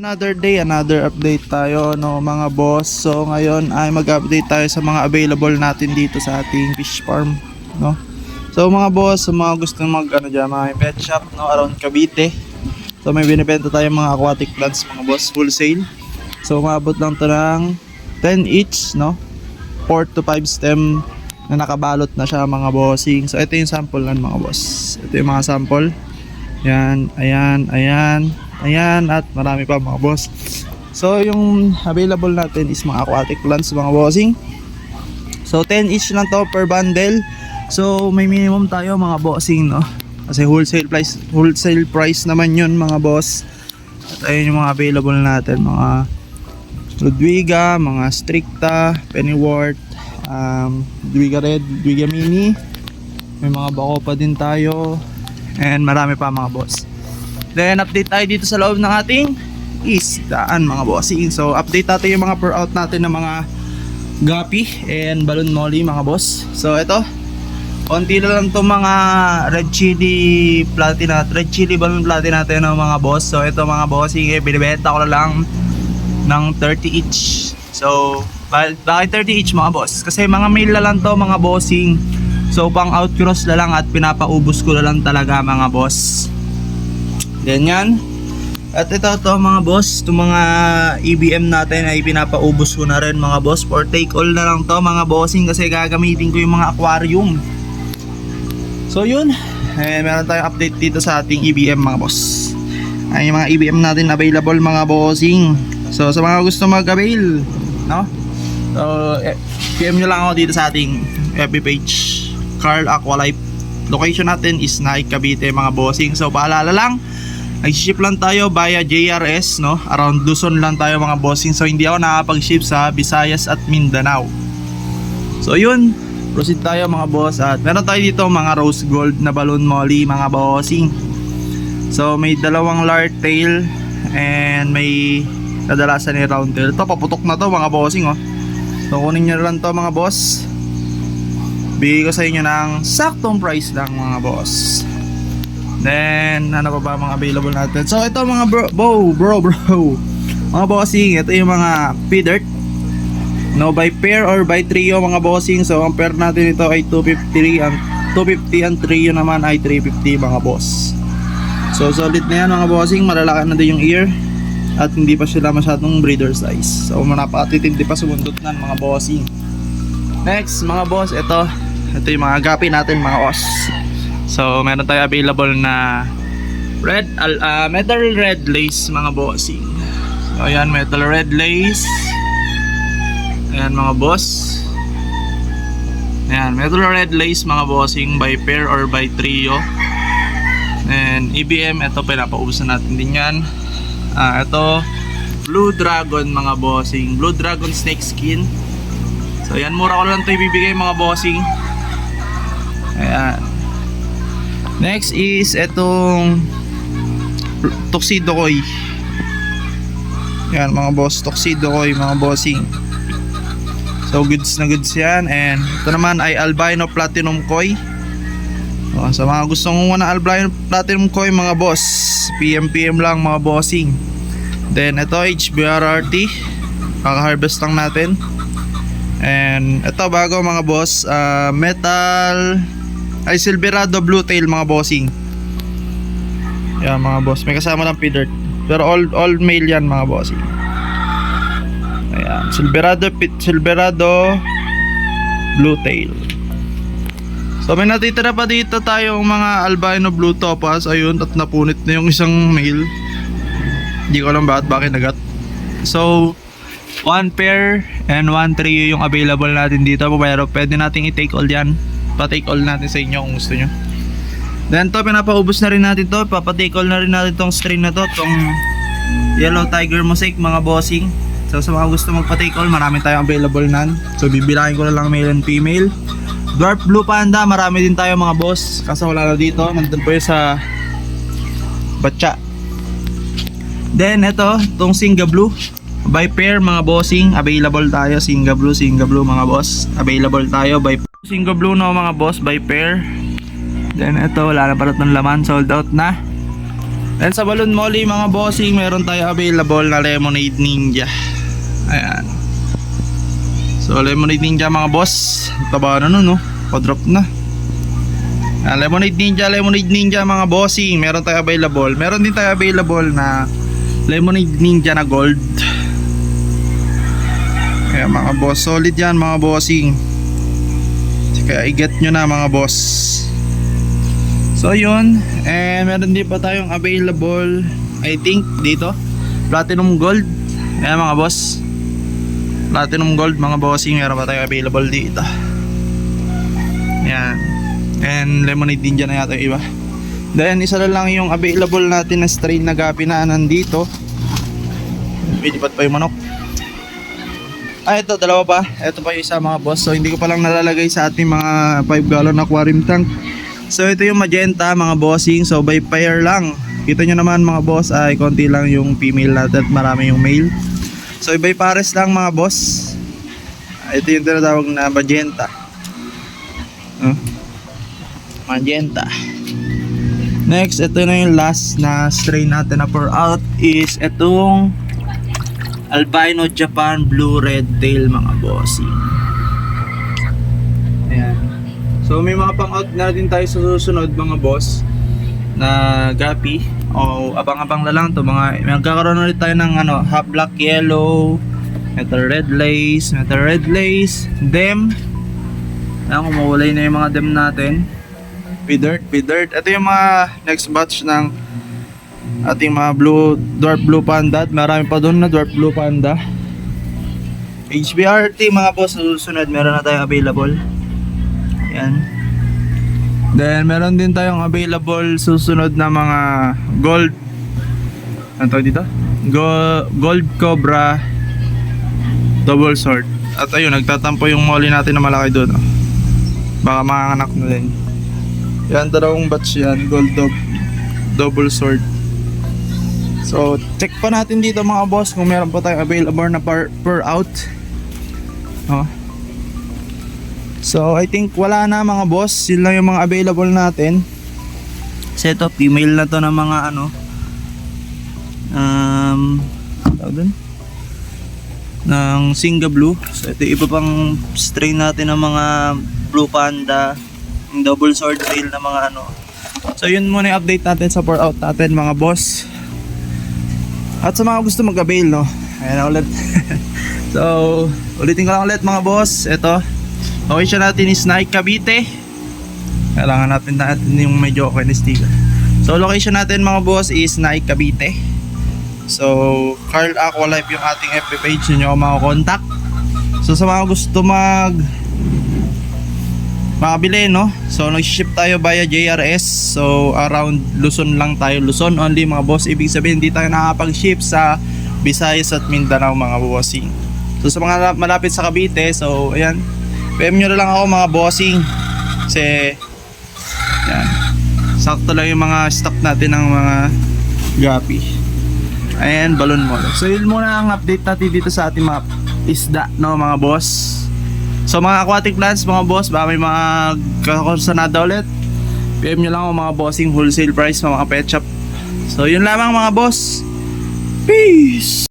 Another day, another update tayo no mga boss. So ngayon ay mag-update tayo sa mga available natin dito sa ating fish farm, no. So mga boss, sa mga gusto mag ano diyan, mga pet shop no around Cavite. So may binebenta tayong mga aquatic plants mga boss, wholesale. So umabot lang to ng 10 each, no. 4 to 5 stem na nakabalot na siya mga bossing. So ito yung sample lang mga boss. Ito yung mga sample. Yan, ayan, ayan, ayan, at marami pa mga boss. So, yung available natin is mga aquatic plants mga bossing. So, 10 each lang to per bundle. So, may minimum tayo mga bossing, no? Kasi wholesale price, wholesale price naman yun mga boss. At ayun yung mga available natin, mga Ludwiga, mga Stricta, Pennyworth, um, Ludwiga Red, Ludwiga Mini. May mga bako pa din tayo. And marami pa mga boss. Then update tayo dito sa loob ng ating isdaan mga bossing. So update natin yung mga per out natin ng mga gapi and balloon molly mga boss. So ito, konti na lang to mga red chili platina, red chili balloon platina natin ng mga boss. So ito mga bossing, eh, binibenta ko na lang ng 30 each. So, ba- bakit 30 each mga boss? Kasi mga mail na lang to mga bossing. So, pang outcross na lang at pinapaubos ko na lang talaga mga boss. Ganyan. At ito to mga boss, itong mga EBM natin ay pinapaubos ko na rin mga boss. For take all na lang to mga bossing kasi gagamitin ko yung mga aquarium. So yun, eh, meron tayong update dito sa ating EBM mga boss. Ay mga EBM natin available mga bossing. So sa mga gusto mag-avail, no? So eh, PM nyo lang ako dito sa ating FB page, Carl Aqualife. Location natin is Naik Cavite mga bossing. So paalala lang, nag-ship lang tayo via JRS, no? Around Luzon lang tayo mga bossing. So hindi ako nakapag-ship sa Visayas at Mindanao. So yun, proceed tayo mga boss at meron tayo dito mga rose gold na balloon molly mga bossing. So may dalawang lard tail and may kadalasan ni round tail. Ito paputok na to mga bossing oh. So kunin nyo lang to mga boss. Bigay ko sa inyo ng saktong price lang mga boss. Then ano pa ba mga available natin? So ito mga bro, bro, bro, bro. Mga bossing, ito yung mga P-Dirt No, by pair or by trio mga bossing. So, ang pair natin ito ay 250 ang 250 ang trio naman ay 350 mga boss. So, solid na yan mga bossing. Malalaki na din yung ear. At hindi pa sila masyadong breeder size. So, napakatitid di pa sumundot na mga bossing. Next, mga boss, ito. Ito yung mga gapi natin mga boss. So, meron tayo available na red, ah, metal red lace mga bossing. So, ayan, metal red lace. Ayan mga boss. Ayan, metal red lace mga bossing by pair or by trio. And EBM, ito pinapaubusan natin din yan. Ah, ito, Blue Dragon mga bossing. Blue Dragon snake skin. So yan, mura ko lang ito ibibigay mga bossing. Ayan. Next is itong Tuxedo Koi. Yan mga boss, Tuxedo Koi mga bossing. So goods na goods yan and ito naman ay albino platinum koi. Oh, sa mga gustong kumuha ng albino platinum koi mga boss, PM PM lang mga bossing. Then ito HBRRT, kaka-harvest lang natin. And ito bago mga boss, ah, metal ay Silverado Blue Tail mga bossing. Yan mga boss, may kasama ng feeder. Pero all all male yan mga bossing. Ayan, Silverado Silverado Blue Tail. So may natitira pa dito tayong mga albino blue topaz ayun at napunit na yung isang male. Hindi ko alam bakit bakit nagat. So one pair and one trio yung available natin dito pero pwede nating i-take all yan. Pa-take all natin sa inyo kung gusto nyo. Then to pinapaubos na rin natin to, papatake all na rin natin tong strain na to, tong Yellow Tiger Mosaic mga bossing. So sa mga gusto magpa-take all, marami tayong available nan. So bibilangin ko na lang male and female. Dwarf Blue Panda, marami din tayo mga boss. Kaso wala na dito, nandun po yun sa Batcha. Then ito, tong Singa Blue. By pair mga bossing, available tayo. Singa Blue, Singa Blue mga boss. Available tayo by Singa Blue no mga boss, by pair. Then ito, wala na pala itong laman, sold out na. Then sa Balloon Molly mga bossing, meron tayo available na Lemonade Ninja. Ayan. So Lemonade Ninja mga boss, taba na nun no, pa-drop na. Ayan, Lemonade Ninja, Lemonade Ninja mga bossing, meron tayo available. Meron din tayo available na Lemonade Ninja na gold. Ayan mga boss, solid yan mga bossing. Kaya i-get nyo na mga boss. So yun, eh meron din pa tayong available, I think dito, Platinum Gold. Ayan mga boss. Platinum Gold mga bossing, meron pa tayong available dito. Ayan. And Lemonade Ninja na yata yung iba. Then isa na lang yung available natin na strain na gapi na nandito. Pilipat pa yung manok. Ah, ito, dalawa pa. Ito pa yung isa mga boss. So, hindi ko pa lang nalalagay sa ating mga 5 gallon aquarium tank. So, ito yung magenta mga bossing. So, by pair lang. Kita nyo naman mga boss ay konti lang yung female natin at marami yung male. So, by pares lang mga boss. Ah, Ito yung tinatawag na magenta. Oh. Magenta. Next, ito na yung last na strain natin na pour out is itong Albino Japan Blue Red Tail mga bossing. Ayan. So may mga pang-out na din tayo sa susunod mga boss na gapi. O abang-abang na lang to. Mga magkakaroon ulit tayo ng ano half black yellow metal red lace metal red lace dem. Ayan, kumawalay na yung mga dem natin. With dirt with dirt. Ito yung mga next batch ng ating mga blue dwarf blue panda at marami pa doon na dwarf blue panda. HBRT mga boss susunod meron na tayong available. Yan then meron din tayong available susunod na mga gold ano tawag dito? Go, gold cobra double sword. At ayun nagtatampo yung molly natin na malaki doon oh. baka manganak na din. Yan dalawang batch yan gold dog double sword So, check pa natin dito mga boss kung meron pa tayong available na per, per out. Oh. So, I think wala na mga boss. Lang yung mga available natin. Kasi ito, female na to ng mga ano. Um, tawag dun? Ng Singa Blue. So, ito iba pang strain natin ng mga Blue Panda. Yung double sword tail na mga ano. So, yun muna yung update natin sa pour out natin mga boss. At sa mga gusto mag-avail, no? Ayan na ulit. so, ulitin ko lang ulit mga boss. Ito, location natin is Nike Cavite. Kailangan natin natin yung medyo okay na sticker. So, location natin mga boss is Nike Cavite. So, Carl Aqualife yung ating FB page nyo mga contact. So, sa mga gusto mag makabili no? So nag-ship tayo via JRS so around Luzon lang tayo. Luzon only mga boss. Ibig sabihin hindi tayo nakapag-ship sa Visayas at Mindanao mga bossing. So sa mga malapit sa Cavite so ayan. PM nyo lang ako mga bossing. Kasi yan sakto lang yung mga stock natin ng mga gapi. Ayan balon mo. So yun muna ang update natin dito sa ating mga isda no mga boss So mga aquatic plants mga boss, baka may mga kakonsanada ulit. PM nyo lang ako mga bossing wholesale price mga pet shop. So yun lamang mga boss. Peace!